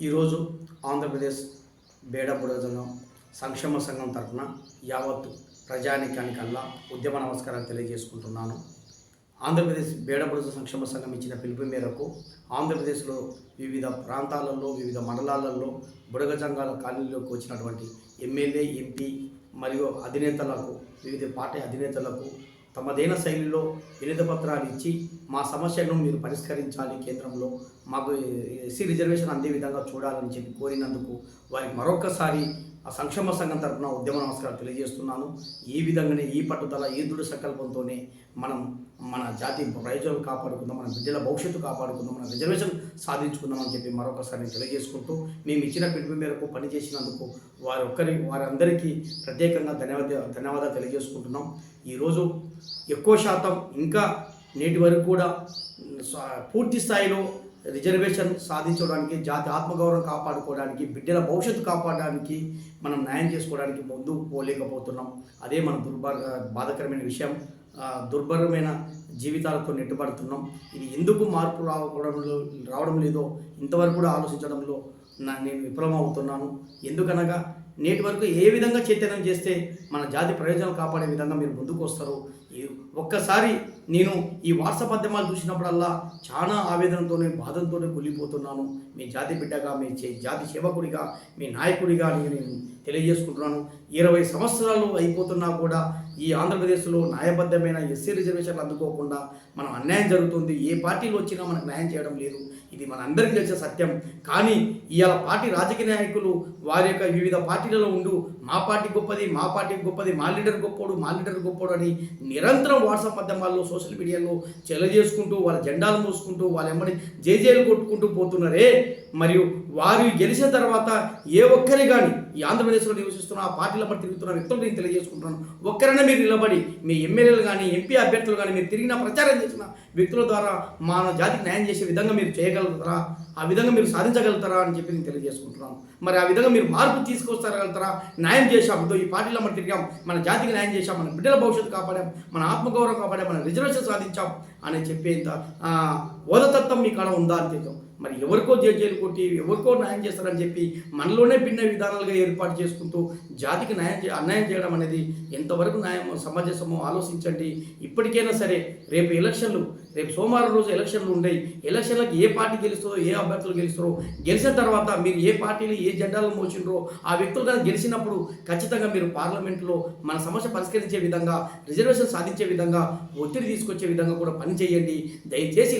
ఈరోజు ఆంధ్రప్రదేశ్ బేడ సంఘం సంక్షేమ సంఘం తరఫున యావత్తు ప్రజానికానికల్లా ఉద్యమ నమస్కారాలు తెలియజేసుకుంటున్నాను. ఆంధ్రప్రదేశ్ బేడబుడజ సంక్షేమ సంఘం ఇచ్చిన పిలుపు మేరకు ఆంధ్రప్రదేశ్లో వివిధ ప్రాంతాలలో వివిధ మండలాలలో బుడగ సంఘాల కాలనీలోకి వచ్చినటువంటి ఎమ్మెల్యే ఎంపీ మరియు అధినేతలకు వివిధ పార్టీ అధినేతలకు తమదైన శైలిలో వినతి పత్రాలు ఇచ్చి మా సమస్యను మీరు పరిష్కరించాలి కేంద్రంలో. మాకు ఎస్సీ రిజర్వేషన్ అందే విధంగా చూడాలని చెప్పి కోరినందుకు వారికి మరొకసారి ఆ సంక్షేమ సంఘం తరఫున ఉద్యమ నమస్కారం తెలియజేస్తున్నాను. ఈ విధంగానే ఈ పట్టుదల ఈ దృఢ సంకల్పంతోనే మనం మన జాతి ప్రయోజనాలు కాపాడుకుందాం మన బిడ్డల భవిష్యత్తు కాపాడుకుందాం మన రిజర్వేషన్ సాధించుకుందాం అని చెప్పి మరొకసారి నేను తెలియజేసుకుంటూ మేము ఇచ్చిన పిలుపు మేరకు పనిచేసినందుకు వారి ఒక్కరి వారందరికీ ప్రత్యేకంగా ధన్యవాద ధన్యవాదాలు తెలియజేసుకుంటున్నాం. ఈరోజు ఎక్కువ శాతం ఇంకా నేటి వరకు కూడా పూర్తి స్థాయిలో రిజర్వేషన్ సాధించడానికి జాతి ఆత్మగౌరవం కాపాడుకోవడానికి బిడ్డల భవిష్యత్తు కాపాడడానికి మనం న్యాయం చేసుకోవడానికి ముందు పోలేకపోతున్నాం. అదే మన దుర్భర బాధకరమైన విషయం. దుర్భరమైన జీవితాలతో నెట్టుబడుతున్నాం. ఇది ఎందుకు మార్పు రావడంలో రావడం లేదో ఇంతవరకు కూడా ఆలోచించడంలో నేను విఫలమవుతున్నాను. ఎందుకనగా నేటి వరకు ఏ విధంగా చైతన్యం చేస్తే మన జాతి ప్రయోజనాలు కాపాడే విధంగా మీరు ముందుకు వస్తారు ఈ ఒక్కసారి నేను ఈ వాట్సాప్ మాధ్యమాలు చూసినప్పుడల్లా చాలా ఆవేదనతోనే బాధలతోనే కూలిపోతున్నాను మీ జాతి బిడ్డగా మీ చే- జాతి సేవకుడిగా మీ నాయకుడిగా నేను తెలియజేసుకుంటున్నాను. ఇరవై సంవత్సరాలు అయిపోతున్నా కూడా ఈ ఆంధ్రప్రదేశ్లో న్యాయబద్ధమైన ఎస్సీ రిజర్వేషన్లు అందుకోకుండా మనం అన్యాయం జరుగుతుంది. ఏ పార్టీలు వచ్చినా మనకు న్యాయం చేయడం లేదు. ఇది మన అందరికీ తెలిసే సత్యం. కానీ ఇవాళ పార్టీ రాజకీయ నాయకులు వారి యొక్క వివిధ పార్టీ పార్టీలలో ఉండు. మా పార్టీ గొప్పది మా పార్టీ గొప్పది మా లీడర్ గొప్పోడు మా లీడర్ గొప్పోడు అని నిరంతరం వాట్సాప్ మాధ్యమాల్లో సోషల్ మీడియాలో చెలజేసుకుంటూ వాళ్ళ జెండాలు మోసుకుంటూ వాళ్ళ ఎమ్మడి జేజేలు కొట్టుకుంటూ పోతున్నారే? మరియు వారు గెలిచిన తర్వాత ఏ ఒక్కరే కానీ ఈ ఆంధ్రప్రదేశ్లో నివసిస్తున్న ఆ పార్టీల పట్టి తిరుగుతున్న వ్యక్తులు నేను తెలియజేసుకుంటున్నాను. ఒక్కరైనా మీరు నిలబడి మీ ఎమ్మెల్యేలు కానీ ఎంపీ అభ్యర్థులు కానీ మీరు తిరిగిన ప్రచారం చేసిన వ్యక్తుల ద్వారా మానవ జాతికి న్యాయం చేసే విధంగా మీరు చేయగలుగుతారా? ఆ విధంగా మీరు సాధించగలుగుతారా అని చెప్పి నేను తెలియజేసుకుంటున్నాను. మరి ఆ విధంగా మీరు మార్పు తీసుకొస్తారగలుగుతారా? న్యాయం చేశాం. ఈ పార్టీలో మనం తిరిగాం. మన జాతికి న్యాయం చేశాం. మన బిడ్డల భవిష్యత్తు కాపాడాం. మన ఆత్మగౌరవం కాపాడాం. మన రిజర్వేషన్ సాధించాం. అని చెప్పేంత ఓదతత్వం మీ కాడ ఉందా అని మరి ఎవరికో జడ్జీలు కొట్టి ఎవరికో న్యాయం చేస్తారని చెప్పి మనలోనే భిన్న విధానాలుగా ఏర్పాటు చేసుకుంటూ జాతికి న్యాయం అన్యాయం చేయడం అనేది ఎంతవరకు న్యాయం సమంజసమో ఆలోచించండి. ఇప్పటికైనా సరే రేపు ఎలక్షన్లు రేపు సోమవారం రోజు ఎలక్షన్లు ఉండయి ఎలక్షన్లకు ఏ పార్టీ గెలుస్తుందో ఏ అభ్యర్థులు గెలుస్తారో గెలిచిన తర్వాత మీరు ఏ పార్టీలు ఏ జెండాలు మోసిండ్రో ఆ వ్యక్తులు కనుక గెలిచినప్పుడు ఖచ్చితంగా మీరు పార్లమెంట్లో మన సమస్య పరిష్కరించే విధంగా రిజర్వేషన్ సాధించే విధంగా ఒత్తిడి తీసుకొచ్చే విధంగా కూడా పనిచేయండి. దయచేసి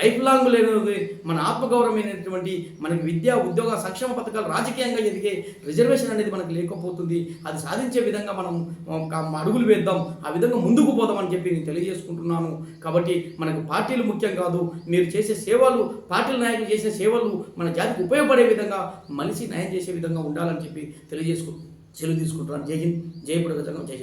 లైఫ్ లాంగ్ లేని మన ఆత్మగౌరవమైనటువంటి మనకి విద్యా ఉద్యోగ సంక్షేమ పథకాలు రాజకీయంగా ఎదిగే రిజర్వేషన్ అనేది మనకు లేకపోతుంది. అది సాధించే విధంగా మనం అడుగులు వేద్దాం. ఆ విధంగా ముందుకు పోదాం అని చెప్పి నేను తెలియజేసుకుంటున్నాను. కాబట్టి మనకు పార్టీలు ముఖ్యం కాదు. మీరు చేసే సేవలు పార్టీల నాయకులు చేసే సేవలు మన జాతికి ఉపయోగపడే విధంగా మనిషి న్యాయం చేసే విధంగా ఉండాలని చెప్పి తెలియజేసుకు సెలవు తీసుకుంటున్నాను. జై హింద్. జై పుడగజంగం జై